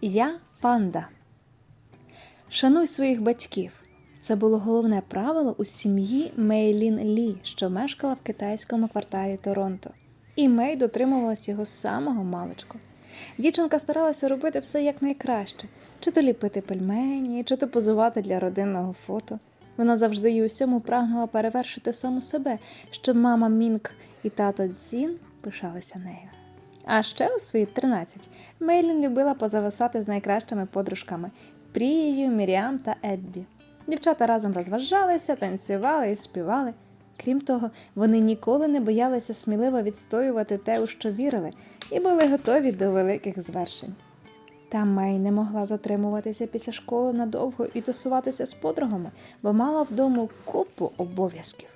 Я панда. Шануй своїх батьків. Це було головне правило у сім'ї Мейлін Лі, що мешкала в китайському кварталі Торонто. І Мей дотримувалась його з самого маличку. Дівчинка старалася робити все якнайкраще, чи то ліпити пельмені, чи то позувати для родинного фото. Вона завжди й у всьому прагнула перевершити саму себе, щоб мама Мінк і тато Цзін пишалися нею. А ще у свої 13 Мейлін любила позависати з найкращими подружками Прією, Міріам та Еббі. Дівчата разом розважалися, танцювали і співали. Крім того, вони ніколи не боялися сміливо відстоювати те, у що вірили, і були готові до великих звершень. Та Мей не могла затримуватися після школи надовго і тусуватися з подругами, бо мала вдома купу обов'язків.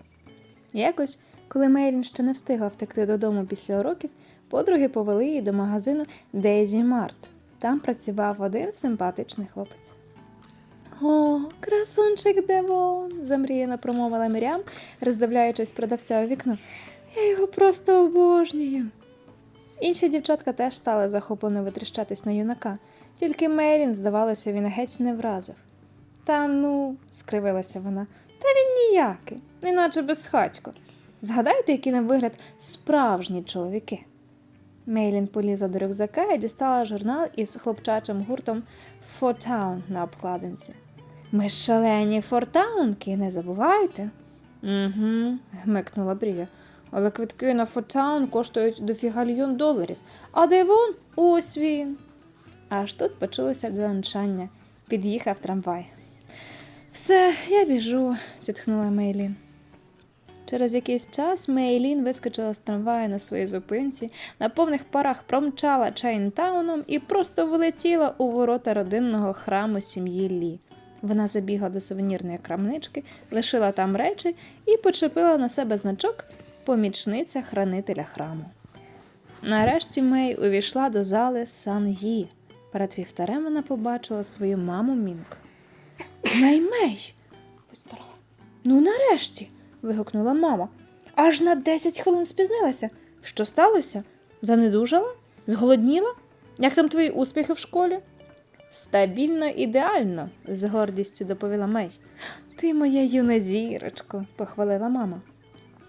Якось, коли Мейлін ще не встигла втекти додому після уроків, подруги повели її до магазину Дейзі Март. Там працював один симпатичний хлопець. О, красунчик Девон, замріяно промовила Мірям, роздивляючись продавця у вікно. Я його просто обожнюю. Інші дівчатка теж стали захоплено витріщатись на юнака, тільки Мейлін, здавалося, він геть не вразив. Та ну, скривилася вона, та він ніякий, неначе безхатько. Згадайте, які на вигляд справжні чоловіки. Мейлін полізла до рюкзака і дістала журнал із хлопчачим гуртом Фортаун на обкладинці. Ми шалені фортаунки, не забувайте. Угу, гмикнула Брія. Але квитки на Фортаун коштують до фігальйон доларів. А де вон? Ось він. Аж тут почулося дзеленчання. Під'їхав трамвай. Все, я біжу, зітхнула Мейлін. Через якийсь час Мейлін вискочила з трамвая на своїй зупинці, на повних парах промчала Чайнтауном і просто влетіла у ворота родинного храму сім'ї Лі. Вона забігла до сувенірної крамнички, лишила там речі і почепила на себе значок помічниця хранителя храму. Нарешті Мей увійшла до зали Сан Ї. Перед вівтарем вона побачила свою маму Мінк. Мей-мей! Ну, нарешті. Вигукнула мама. Аж на 10 хвилин спізнилася. Що сталося? Занедужала? Зголодніла? Як там твої успіхи в школі? Стабільно ідеально, з гордістю доповіла Мей. Ти моя юна зірочко, похвалила мама.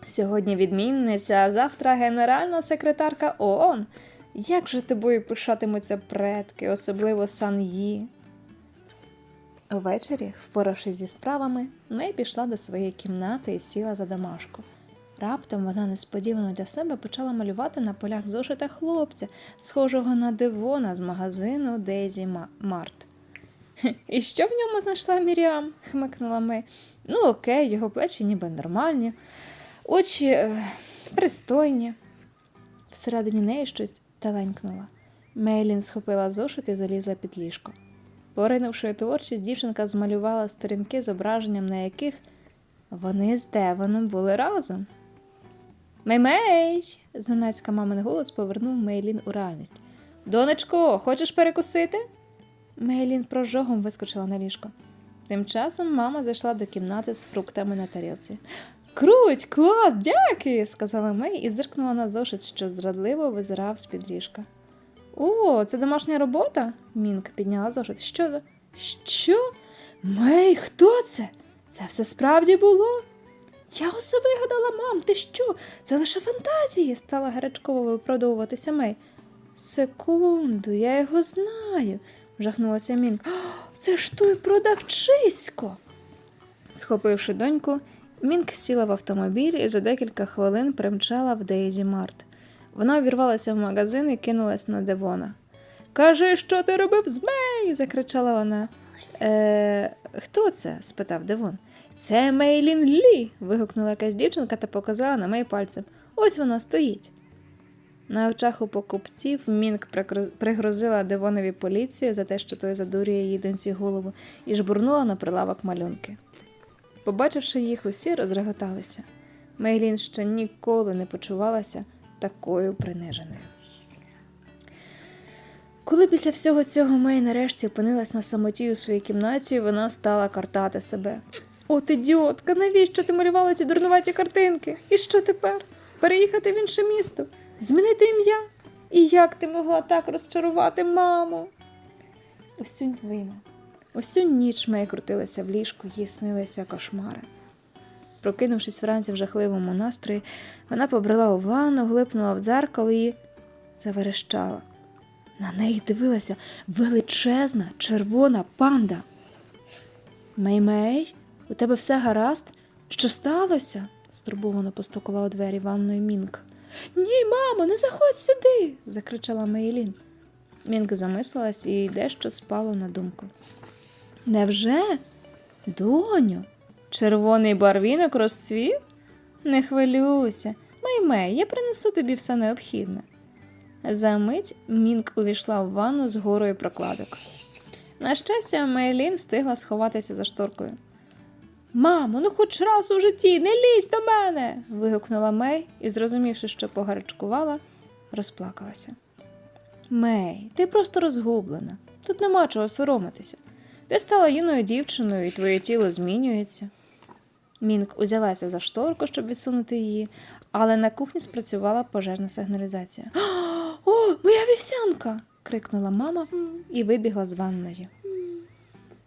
Сьогодні відмінниця, а завтра генеральна секретарка ООН. Як же тобою пишатимуться предки, особливо Сан Ї? Увечері, впоравшись зі справами, Мей пішла до своєї кімнати і сіла за домашку. Раптом вона несподівано для себе почала малювати на полях зошита хлопця, схожого на Девона з магазину Дейзі Март. І що в ньому знайшла Міріам? хмикнула Мей. Ну, окей, його плечі ніби нормальні, очі е, пристойні. Всередині неї щось таленькнуло. Мейлін схопила зошит і залізла під ліжко. Поринувши творчість, дівчинка змалювала сторінки зображенням, на яких вони з Девоном були разом. Мей-мей! зненацька мамин голос повернув Мейлін у реальність. Донечко, хочеш перекусити? Мейлін прожогом вискочила на ліжко. Тим часом мама зайшла до кімнати з фруктами на тарілці. Круть, клас, дякую, сказала Мей і зиркнула на зошит, що зрадливо визирав з-під ліжка. О, це домашня робота? Мінк підняла зошит. Що? Що? Мей, хто це? Це все справді було? Я усе вигадала, мам, ти що? Це лише фантазії, стала гарячково виправдовуватися Мей. Секунду, я його знаю, жахнулася Мінк. «О, Це ж той продавчисько. Схопивши доньку, Мінк сіла в автомобіль і за декілька хвилин примчала в Дейзі Март. Вона увірвалася в магазин і кинулась на Девона. Кажи, що ти робив з Мей? закричала вона. Е, хто це? спитав Девон. Це Мейлін Лі. вигукнула якась дівчинка та показала на Мей пальцем. Ось вона стоїть. На очах у покупців Мінк пригрозила Девонові поліцію за те, що той задурює її доньці голову, і жбурнула на прилавок малюнки. Побачивши їх, усі розреготалися. Мейлін ще ніколи не почувалася такою приниженою. Коли після всього цього Мей нарешті опинилась на самоті у своїй кімнаті, вона стала картати себе. От ідіотка, навіщо ти малювала ці дурнуваті картинки? І що тепер? Переїхати в інше місто? Змінити ім'я? І як ти могла так розчарувати маму? Усю вийме. Усю ніч Мей крутилася в ліжку, їй снилися кошмари. Прокинувшись вранці в жахливому настрої, вона побрела у ванну, глипнула в дзеркало і заверещала. На неї дивилася величезна червона панда. Мей-мей, у тебе все гаразд? Що сталося? стурбовано постукала у двері ванної Мінк. Ні, мамо, не заходь сюди. закричала Мейлін. Мінк замислилась і дещо спало на думку. Невже? Доню, червоний барвінок розцвів? Не хвилюйся, Мей-мей, я принесу тобі все необхідне. За мить Мінк увійшла в ванну з горою прокладок. На щастя, Мейлін встигла сховатися за шторкою. Мамо, ну хоч раз у житті, не лізь до мене. вигукнула Мей і, зрозумівши, що погарячкувала, розплакалася. Мей, ти просто розгублена. Тут нема чого соромитися. Ти стала юною дівчиною, і твоє тіло змінюється. Мінк узялася за шторку, щоб відсунути її, але на кухні спрацювала пожежна сигналізація. О, моя вівсянка. крикнула мама і вибігла з ванної.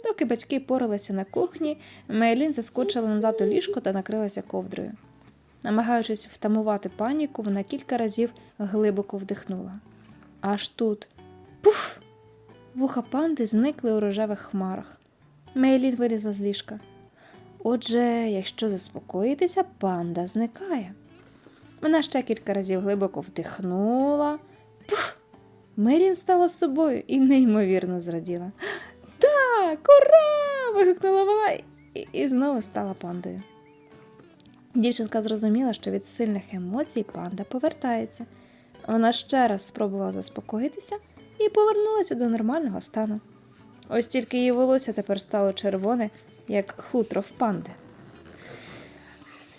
Доки батьки поралися на кухні, Мейлін заскочила назад у ліжко та накрилася ковдрою. Намагаючись втамувати паніку, вона кілька разів глибоко вдихнула. Аж тут пуф! Вуха панди зникли у рожевих хмарах. Мейлін вилізла з ліжка. Отже, якщо заспокоїтися, панда зникає. Вона ще кілька разів глибоко вдихнула. Пуф! Мейлін стала собою і неймовірно зраділа. Так, ура! вигукнула вона і, і знову стала пандою. Дівчинка зрозуміла, що від сильних емоцій панда повертається. Вона ще раз спробувала заспокоїтися і повернулася до нормального стану. Ось тільки її волосся тепер стало червоне, як хутро в панди.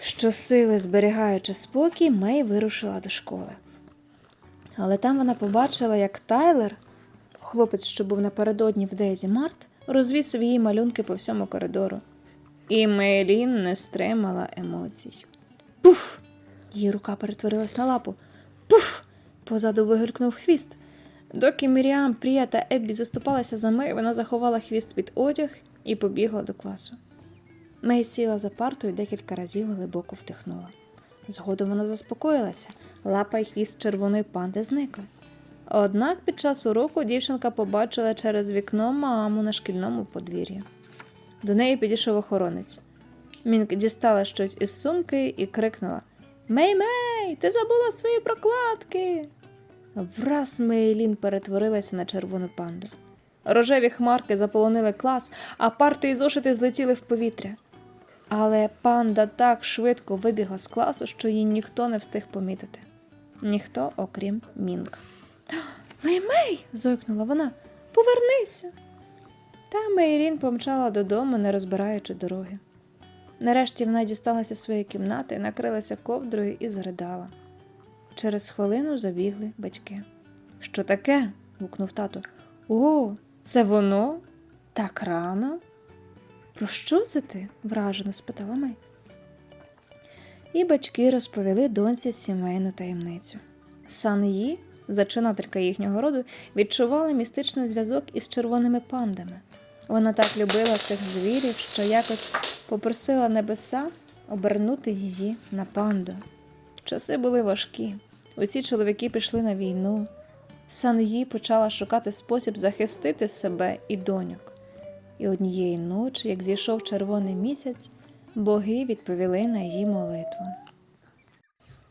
Щосили, зберігаючи спокій, Мей вирушила до школи. Але там вона побачила, як Тайлер, хлопець, що був напередодні в Дезі Март, розвісив її малюнки по всьому коридору. І Мейлін не стримала емоцій. Пуф! Її рука перетворилась на лапу. Пуф! Позаду вигулькнув хвіст. Доки Міріам, Прія та Еббі заступалися за Мей, вона заховала хвіст під одяг і побігла до класу. Мей сіла за парту і декілька разів глибоко вдихнула. Згодом вона заспокоїлася, лапа й хвіст червоної панди зникли. Однак під час уроку дівчинка побачила через вікно маму на шкільному подвір'ї. До неї підійшов охоронець. Мінк дістала щось із сумки і крикнула Мей-мей, ти забула свої прокладки. Враз Мейлін перетворилася на червону панду. Рожеві хмарки заполонили клас, а парти і зошити злетіли в повітря. Але панда так швидко вибігла з класу, що її ніхто не встиг помітити. Ніхто, окрім Мінк. Мей-мей, зойкнула вона, повернися. Та Мейрін помчала додому, не розбираючи дороги. Нарешті вона дісталася своєї кімнати, накрилася ковдрою і заридала. Через хвилину забігли батьки. Що таке? гукнув тато. О, це воно? Так рано? Про що це ти? вражено спитала Мей. І батьки розповіли доньці сімейну таємницю. Сан Ї, зачинателька їхнього роду, відчувала містичний зв'язок із червоними пандами. Вона так любила цих звірів, що якось попросила небеса обернути її на панду. Часи були важкі. Усі чоловіки пішли на війну. Сан Ї почала шукати спосіб захистити себе і доньок. І однієї ночі, як зійшов червоний місяць, боги відповіли на її молитву.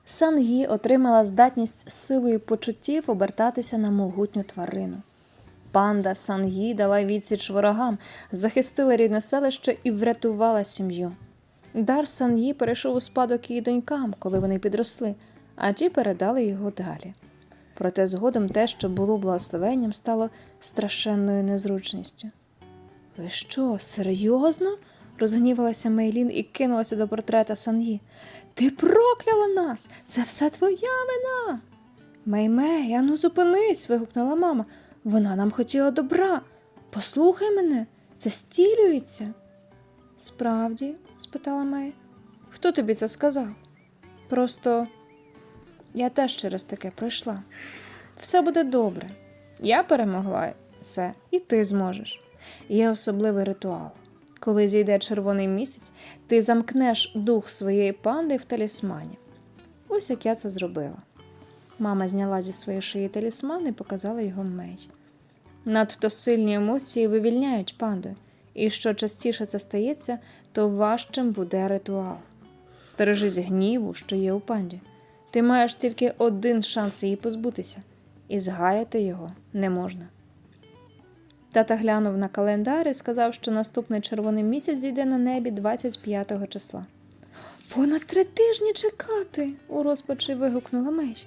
Сан Ї отримала здатність силою почуттів обертатися на могутню тварину. Панда Сан Ї дала відсіч ворогам, захистила рідне селище і врятувала сім'ю. Дар Сан Ї перейшов у спадок її донькам, коли вони підросли, а ті передали його далі. Проте згодом те, що було благословенням, стало страшенною незручністю. Ви що, серйозно? розгнівалася Мейлін і кинулася до портрета Сан'ї. Ти прокляла нас! Це все твоя вина. Мей-мей, ану зупинись. вигукнула мама. Вона нам хотіла добра. Послухай мене, це стілюється. Справді? спитала Мей. Хто тобі це сказав? Просто я теж через таке пройшла. Все буде добре. Я перемогла. це, і ти зможеш. Є особливий ритуал. Коли зійде червоний місяць, ти замкнеш дух своєї панди в талісмані. Ось як я це зробила. Мама зняла зі своєї шиї талісман і показала його Мей. Надто сильні емоції вивільняють панду, і що частіше це стається, то важчим буде ритуал. Стережись гніву, що є у панді. Ти маєш тільки один шанс її позбутися, і згаяти його не можна. Тата глянув на календар і сказав, що наступний червоний місяць зійде на небі 25 числа. Понад три тижні чекати. у розпачі вигукнула Мей.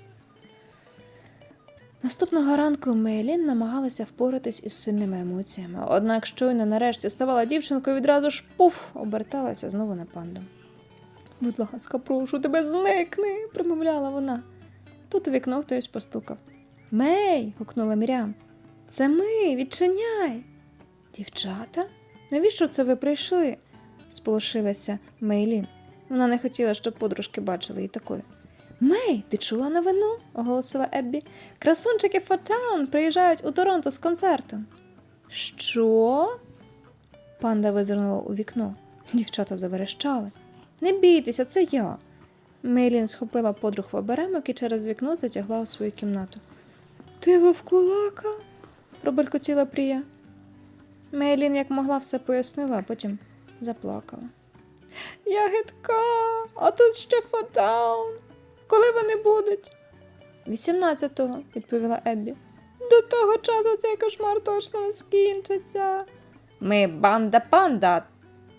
Наступного ранку Мейлін намагалася впоратись із сильними емоціями, однак щойно нарешті ставала дівчинкою відразу ж пуф оберталася знову на панду. Будь ласка, прошу тебе зникни, примовляла вона. Тут у вікно хтось постукав. Мей. гукнула Мірям. Це ми, відчиняй. Дівчата, навіщо це ви прийшли? сполошилася Мейлін. Вона не хотіла, щоб подружки бачили її такою. Мей, ти чула новину? оголосила Еббі. Красунчики Фотаун приїжджають у Торонто з концертом. Що? Панда визирнула у вікно. Дівчата заверещали. Не бійтеся, це я. Мейлін схопила подруг в оберемок і через вікно затягла у свою кімнату. Ти вовкулака? пробелькотіла Прія. Мейлін як могла все пояснила, а потім заплакала. Я гидка, а тут ще Фотаун. Коли вони будуть? 18-го, відповіла Еббі. До того часу цей кошмар точно не скінчиться. Ми банда панда.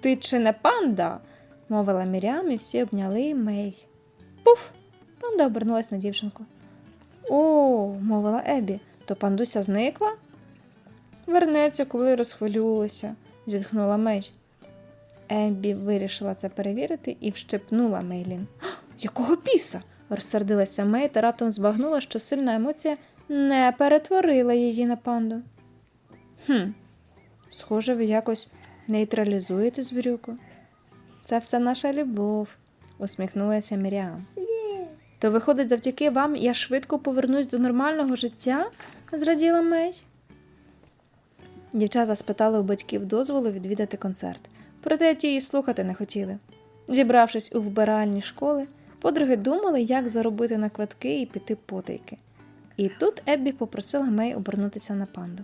Ти чи не панда? Мовила Мірям, і всі обняли Мей. Пуф! Панда обернулась на дівчинку. О, мовила Ебі, то пандуся зникла? Вернеться, коли розхвилювалася, зітхнула Мей. Еббі вирішила це перевірити і вщепнула Мейлін. Якого біса? розсердилася Мей та раптом збагнула, що сильна емоція не перетворила її на панду. Хм, схоже, ви якось нейтралізуєте звірюку. Це все наша любов, усміхнулася Міріам. То, виходить, завдяки вам я швидко повернусь до нормального життя? зраділа Мей. Дівчата спитали у батьків дозволу відвідати концерт, проте ті й слухати не хотіли. Зібравшись у вбиральні школи, подруги думали, як заробити на квитки і піти потайки. І тут Еббі попросила Мей обернутися на панду.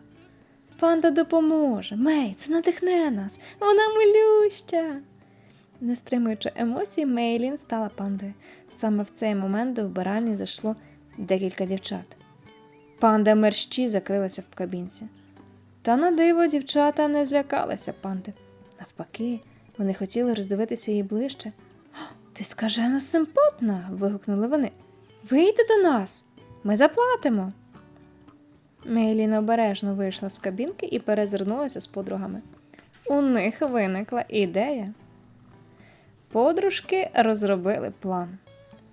Панда допоможе. Мей, це надихне нас. Вона милюща. Не стримуючи емоцій, Мейлін стала пандою. Саме в цей момент до вбиральні зайшло декілька дівчат. Панда мерщі закрилася в кабінці. Та на диво дівчата не злякалися панди. Навпаки, вони хотіли роздивитися її ближче. Ти скажено симпотна. вигукнули вони. Вийди до нас, ми заплатимо. Мейлін обережно вийшла з кабінки і перезирнулася з подругами. У них виникла ідея. Подружки розробили план.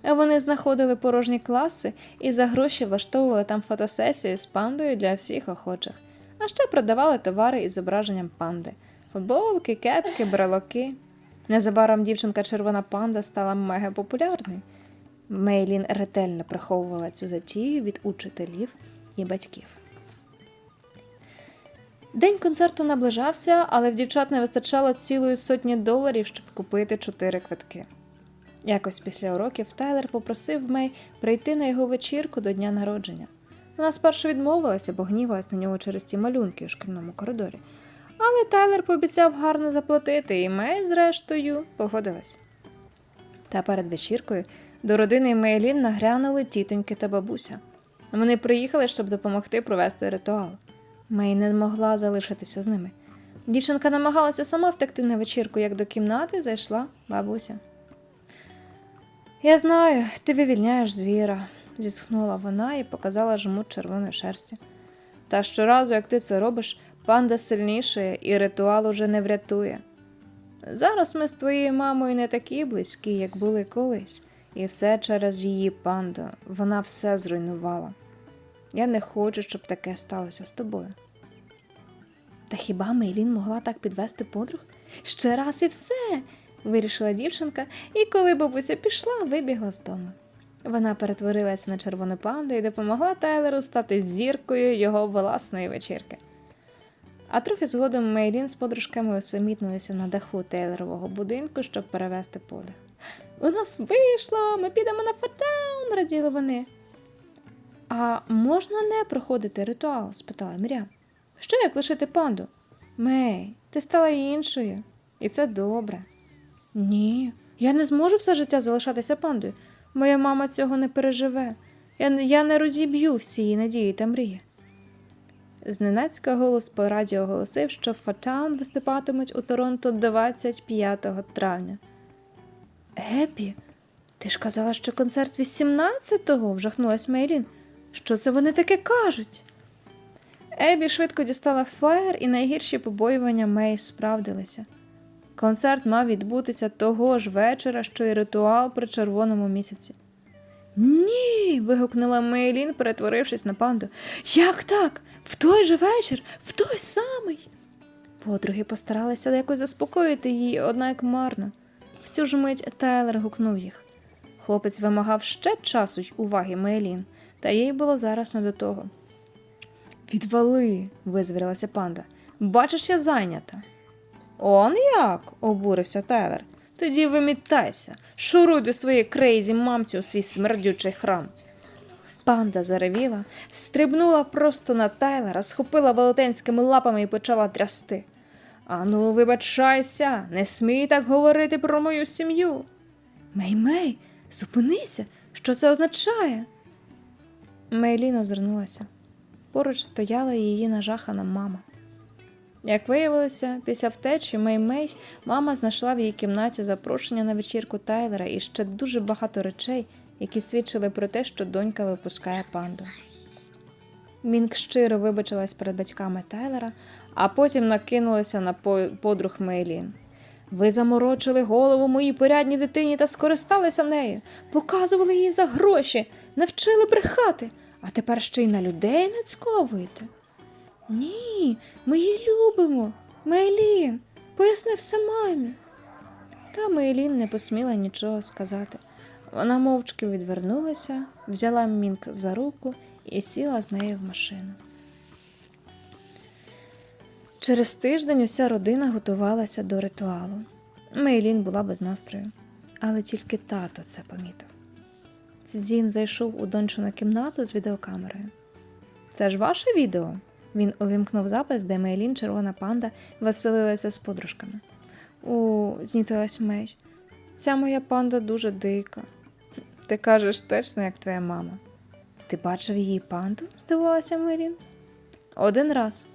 Вони знаходили порожні класи і за гроші влаштовували там фотосесію з пандою для всіх охочих, а ще продавали товари із зображенням панди: футболки, кепки, брелоки. Незабаром дівчинка червона панда стала мега популярною. Мейлін ретельно приховувала цю затію від учителів і батьків. День концерту наближався, але в дівчат не вистачало цілої сотні доларів, щоб купити чотири квитки. Якось після уроків Тайлер попросив Мей прийти на його вечірку до дня народження. Вона спершу відмовилася, бо гнівалась на нього через ті малюнки у шкільному коридорі. Але Тайлер пообіцяв гарно заплатити, і Мей, зрештою, погодилась. Та перед вечіркою до родини Мейлін нагрянули тітоньки та бабуся. Вони приїхали, щоб допомогти провести ритуал. Мей не могла залишитися з ними. Дівчинка намагалася сама втекти на вечірку, як до кімнати зайшла бабуся. Я знаю, ти вивільняєш звіра, зітхнула вона і показала жмут червоної шерсті. Та щоразу, як ти це робиш, панда сильнішає і ритуал уже не врятує. Зараз ми з твоєю мамою не такі близькі, як були колись, і все через її панду. Вона все зруйнувала. Я не хочу, щоб таке сталося з тобою. Та хіба Мейлін могла так підвести подруг? Ще раз і все, вирішила дівчинка, і коли бабуся пішла, вибігла з дому. Вона перетворилася на червону панду і допомогла Тайлеру стати зіркою його власної вечірки. А трохи згодом Мейлін з подружками усамітнилися на даху Тейлорового будинку, щоб перевести подих. У нас вийшло, ми підемо на фатаун, раділи вони. А можна не проходити ритуал? спитала Мірям. Що як лишити панду? Мей, ти стала іншою, і це добре. Ні, я не зможу все життя залишатися пандою. Моя мама цього не переживе. Я, я не розіб'ю всі її надії та мрії. Зненацька голос по радіо оголосив, що Фатаун виступатимуть у Торонто 25 травня. Епі, ти ж казала, що концерт 18-го, вжахнулась Мейлін. Що це вони таке кажуть? Ебі швидко дістала флаєр, і найгірші побоювання Мей справдилися. Концерт мав відбутися того ж вечора, що й ритуал при червоному місяці. Ні. вигукнула Мейлін, перетворившись на панду. Як так? В той же вечір, в той самий. Подруги постаралися якось заспокоїти її, однак марно. В цю ж мить Тайлер гукнув їх. Хлопець вимагав ще часу й уваги Мейлін, та їй було зараз не до того. Відвали, визвірилася панда. Бачиш, я зайнята. Он як? обурився Тайлер. Тоді вимітайся, шуруй до своєї крейзі мамці у свій смердючий храм. Панда заревіла, стрибнула просто на Тайлера, схопила велетенськими лапами і почала трясти. Ану, вибачайся, не смій так говорити про мою сім'ю. Мей-мей, зупинися, що це означає? Мейлін озирнулася. Поруч стояла її нажахана мама. Як виявилося, після втечі Мей-Мей мама знайшла в її кімнаті запрошення на вечірку Тайлера і ще дуже багато речей, які свідчили про те, що донька випускає панду. Мінк щиро вибачилась перед батьками Тайлера, а потім накинулася на подруг Мейлін. Ви заморочили голову моїй порядній дитині та скористалися нею, показували її за гроші, навчили брехати, а тепер ще й на людей нацьковуєте. Ні, ми її любимо. Мейлін, поясни все мамі. Та Мейлін не посміла нічого сказати. Вона мовчки відвернулася, взяла Мінк за руку і сіла з нею в машину. Через тиждень уся родина готувалася до ритуалу. Мейлін була без настрою, але тільки тато це помітив. Цзін зайшов у дончину кімнату з відеокамерою. Це ж ваше відео? Він увімкнув запис, де Мейлін, червона панда, веселилася з подружками. О, знітилась Мей. Ця моя панда дуже дика. Ти кажеш точно, як твоя мама. Ти бачив її панду? здивувалася Мейлін. Один раз.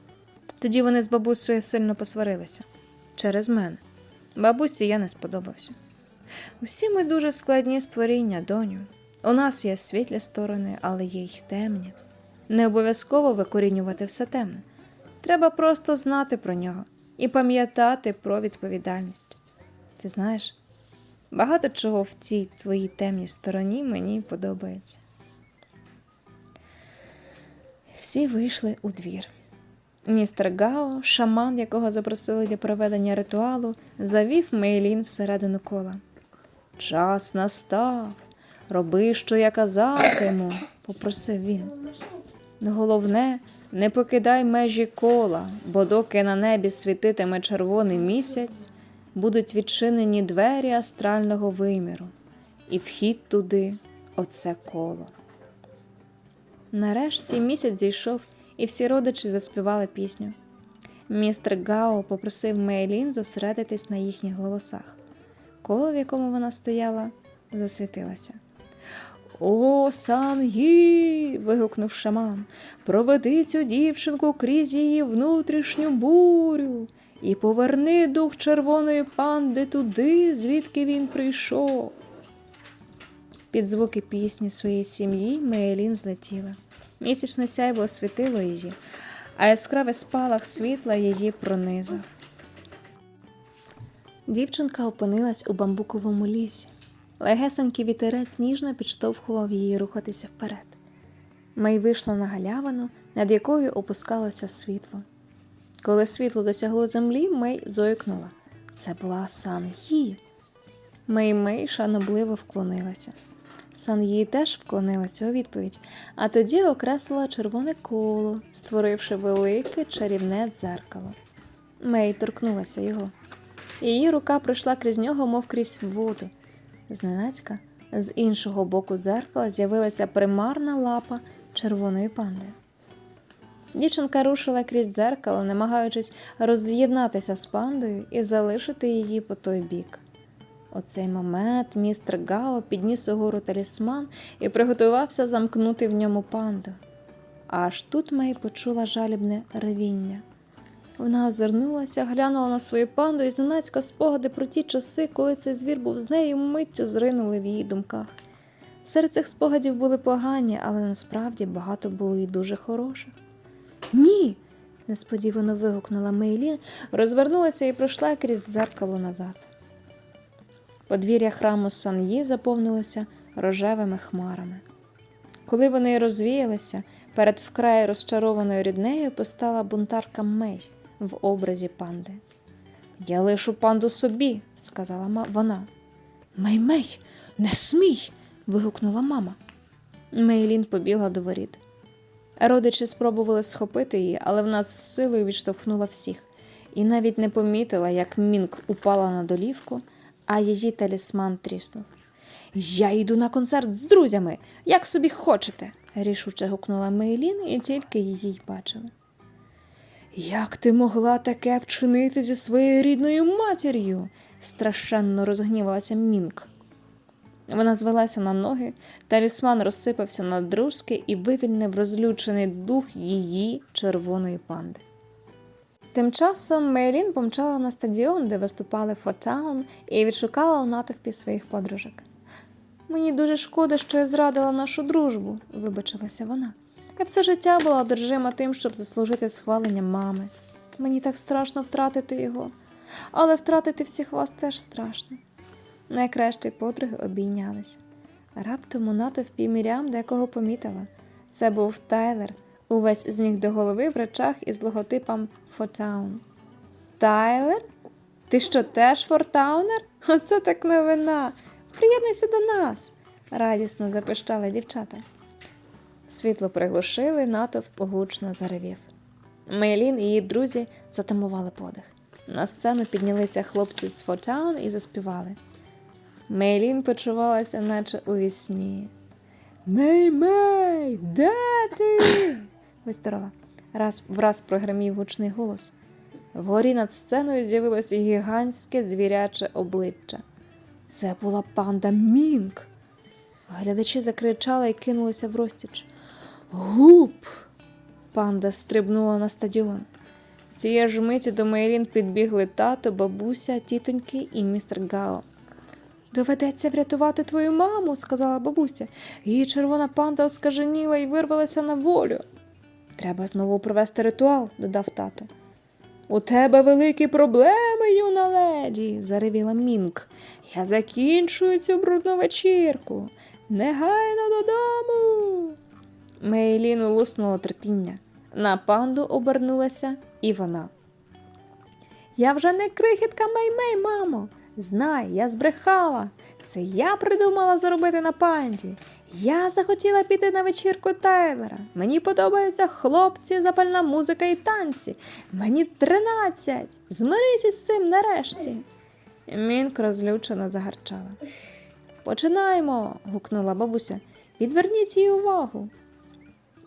Тоді вони з бабусею сильно посварилися. Через мене. Бабусі я не сподобався. Усі ми дуже складні створіння, доню. У нас є світлі сторони, але є й темні. Не обов'язково викорінювати все темне. Треба просто знати про нього і пам'ятати про відповідальність. Ти знаєш, багато чого в цій твоїй темній стороні мені подобається. Всі вийшли у двір. Містер Гао, шаман, якого запросили для проведення ритуалу, завів Мейлін всередину кола. Час настав. Роби, що я казатиму, попросив він. Ну, Головне, не покидай межі кола, бо доки на небі світитиме червоний місяць, будуть відчинені двері астрального виміру, і вхід туди оце коло. Нарешті місяць зійшов, і всі родичі заспівали пісню. Містер Гао попросив Мейлін зосередитись на їхніх голосах. Коло, в якому вона стояла, засвітилося. О, Сангі. вигукнув шаман. Проведи цю дівчинку крізь її внутрішню бурю і поверни дух червоної панди туди, звідки він прийшов. Під звуки пісні своєї сім'ї Мейлін злетіла. Місячне сяйво освітило її, а яскравий спалах світла її пронизав. Дівчинка опинилась у бамбуковому лісі. Легесенький вітерець ніжно підштовхував її рухатися вперед. Мей вийшла на галявину, над якою опускалося світло. Коли світло досягло землі, Мей зойкнула. Це була Сан Ї. Мей Мей шанобливо вклонилася. Сан'ї теж вклонилася у відповідь, а тоді окреслила червоне коло, створивши велике чарівне дзеркало. Мей торкнулася його. Її рука пройшла крізь нього, мов крізь воду. Зненацька, з іншого боку дзеркала з'явилася примарна лапа червоної панди. Дівчинка рушила крізь дзеркало, намагаючись роз'єднатися з пандою і залишити її по той бік. У цей момент містер Гао підніс угору талісман і приготувався замкнути в ньому панду. Аж тут Мей почула жалібне ревіння. Вона озирнулася, глянула на свою панду і зненацька спогади про ті часи, коли цей звір був з нею, миттю зринули в її думках. Серед цих спогадів були погані, але насправді багато було і дуже хороших. Ні. несподівано вигукнула Мейлін, розвернулася і пройшла крізь дзеркало назад. Подвір'я храму Сан'ї заповнилося рожевими хмарами. Коли вони розвіялися, перед вкрай розчарованою ріднею постала бунтарка Мей в образі панди. Я лишу панду собі, сказала вона. Мей-мей, не смій. вигукнула мама. Мейлін побігла до воріт. Родичі спробували схопити її, але вона з силою відштовхнула всіх і навіть не помітила, як Мінк упала на долівку, а її талісман тріснув. Я йду на концерт з друзями, як собі хочете, рішуче гукнула Мейлін, і тільки її й бачили. Як ти могла таке вчинити зі своєю рідною матір'ю? страшенно розгнівалася Мінк. Вона звелася на ноги, талісман розсипався на друзки і вивільнив розлючений дух її червоної панди. Тим часом Мейлін помчала на стадіон, де виступали Фотаун, і відшукала у натовпі своїх подружок. Мені дуже шкода, що я зрадила нашу дружбу, вибачилася вона. Я все життя була одержима тим, щоб заслужити схвалення мами. Мені так страшно втратити його, але втратити всіх вас теж страшно. Найкращі подруги обійнялися. Раптом у натовпі Мірям декого помітила. Це був Тайлер, увесь з ніг до голови в речах із логотипом Фотаун. Тайлер? Ти що теж фортаунер? Оце так новина. Приєднуйся до нас, радісно запищали дівчата. Світло приглушили, натовп гучно заревів. Мейлін і її друзі затамували подих. На сцену піднялися хлопці з Фотаун і заспівали. Мейлін почувалася, наче у вісні. Мей, мей, де ти? Ось здорова. Раз враз прогремів гучний голос. Вгорі над сценою з'явилося гігантське звіряче обличчя. Це була панда Мінк. Глядачі закричали і кинулися в розтіч. Гуп! Панда стрибнула на стадіон. Цієї ж миті до Мейлін підбігли тато, бабуся, тітоньки і містер Гао. Доведеться врятувати твою маму, сказала бабуся. Її червона панда оскаженіла і вирвалася на волю. Треба знову провести ритуал, додав тато. У тебе великі проблеми, юна леді, заревіла Мінк. Я закінчую цю брудну вечірку. Негайно додому. Мейлін луснуло терпіння. На панду обернулася і вона. Я вже не крихітка Мей-Мей, мамо. Знай, я збрехала. Це я придумала заробити на панді. Я захотіла піти на вечірку Тайлера. Мені подобаються хлопці, запальна музика і танці. Мені тринадцять. Змирися з цим нарешті. Мінк розлючено загарчала. Починаємо. гукнула бабуся. Відверніть її увагу.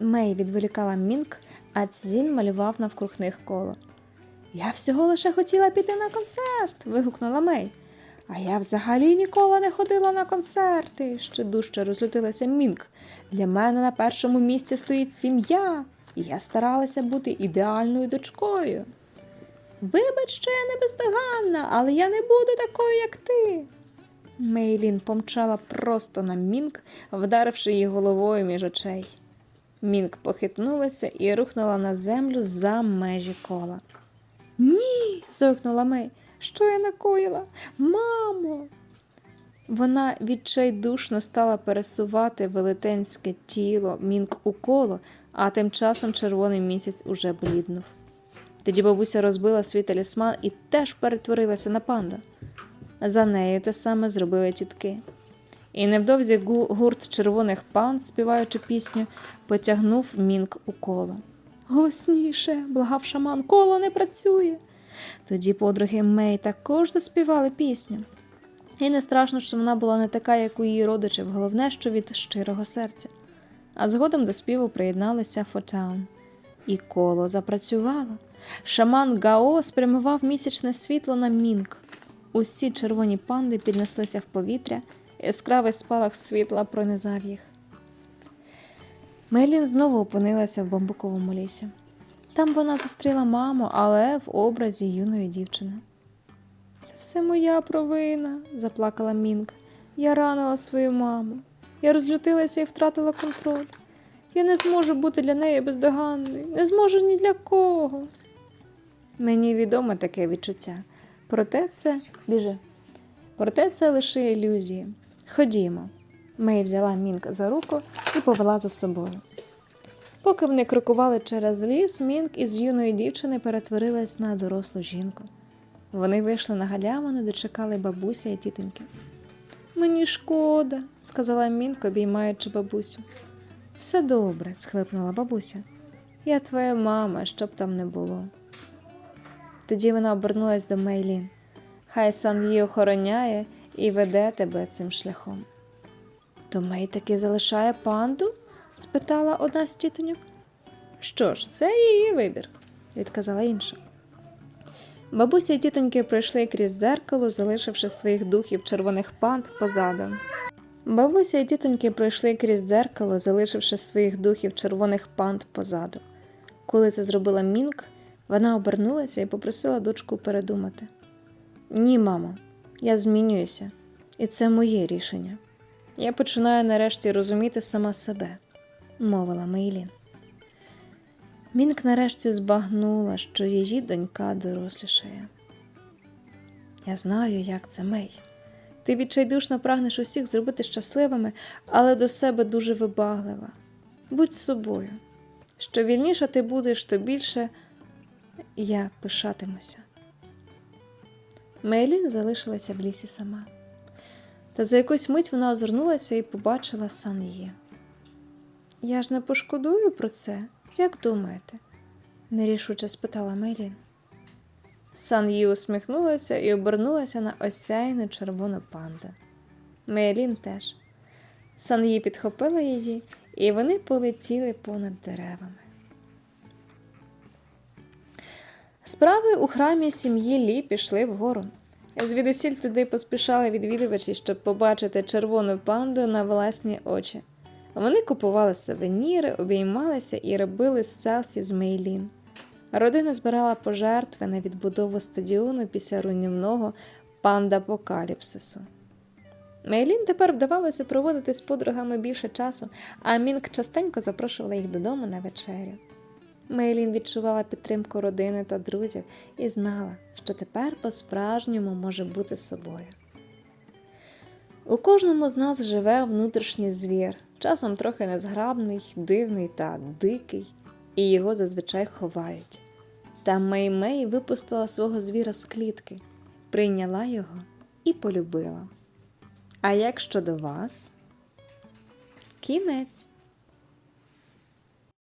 Мей відволікала Мінк, а Цзін малював навкруг них коло. Я всього лише хотіла піти на концерт. вигукнула Мей. А я взагалі ніколи не ходила на концерти, ще дужче розлютилася Мінк. Для мене на першому місці стоїть сім'я, і я старалася бути ідеальною дочкою. Вибач, що я не бездоганна, але я не буду такою, як ти. Мейлін помчала просто на Мінк, вдаривши її головою між очей. Мінк похитнулася і рухнула на землю за межі кола. Ні. зойкнула Мей. Що я накоїла? Мамо. Вона відчайдушно стала пересувати велетенське тіло мінк у коло, а тим часом червоний місяць уже бліднув. Тоді бабуся розбила свій талісман і теж перетворилася на панда. За нею те саме зробили тітки. І невдовзі гурт червоних панд, співаючи пісню, потягнув мінк у коло. Голосніше, благав шаман, коло не працює. Тоді подруги Мей також заспівали пісню. І не страшно, що вона була не така, як у її родичів, головне, що від щирого серця. А згодом до співу приєдналися Фотаун. І коло запрацювало. Шаман Гао спрямував місячне світло на мінк. Усі червоні панди піднеслися в повітря, яскравий спалах світла пронизав їх. Мейлін знову опинилася в бамбуковому лісі. Там вона зустріла маму, але в образі юної дівчини. Це все моя провина, заплакала Мінк. Я ранила свою маму. Я розлютилася і втратила контроль. Я не зможу бути для неї бездоганною, не зможу ні для кого. Мені відоме таке відчуття. Проте це біжи. Проте це лише ілюзії. Ходімо. Мей взяла Мінк за руку і повела за собою. Поки вони крокували через ліс, Мінк із юної дівчини перетворилась на дорослу жінку. Вони вийшли на галявину, де чекали бабуся і тітоньки. Мені шкода, сказала Мінк, обіймаючи бабусю. Все добре, схлипнула бабуся. Я твоя мама, щоб там не було. Тоді вона обернулась до Мейлін. Хай сан її охороняє і веде тебе цим шляхом. То Мей таки залишає панду? спитала одна з тітоньок. Що ж, це її вибір, відказала інша. Бабуся і тітоньки пройшли крізь дзеркало, залишивши своїх духів червоних панд позаду. Бабуся і тітоньки пройшли крізь дзеркало, залишивши своїх духів червоних панд позаду. Коли це зробила Мінк, вона обернулася і попросила дочку передумати. Ні, мамо, я змінююся, і це моє рішення. Я починаю нарешті розуміти сама себе, мовила Мейлін. Мінк нарешті збагнула, що її донька дорослішає. Я знаю, як це Мей. Ти відчайдушно прагнеш усіх зробити щасливими, але до себе дуже вибаглива. Будь собою. Що вільніше ти будеш, то більше я пишатимуся. Мейлін залишилася в лісі сама. Та за якусь мить вона озирнулася і побачила сан її. Я ж не пошкодую про це, як думаєте? нерішуче спитала Мейлін. Сан Ї усміхнулася і обернулася на осяйну червону панду. Мейлін теж. Сан Ї підхопила її, і вони полетіли понад деревами. Справи у храмі сім'ї Лі пішли вгору. Звідусіль туди поспішали відвідувачі, щоб побачити червону панду на власні очі. Вони купували сувеніри, обіймалися і робили селфі з Мейлін. Родина збирала пожертви на відбудову стадіону після руйнівного пандапокаліпсису. Мейлін тепер вдавалося проводити з подругами більше часу, а Мінк частенько запрошувала їх додому на вечерю. Мейлін відчувала підтримку родини та друзів і знала, що тепер по-справжньому може бути собою. У кожному з нас живе внутрішній звір, часом трохи незграбний, дивний та дикий, і його зазвичай ховають. Та Мей-Мей випустила свого звіра з клітки, прийняла його і полюбила. А як щодо вас? Кінець.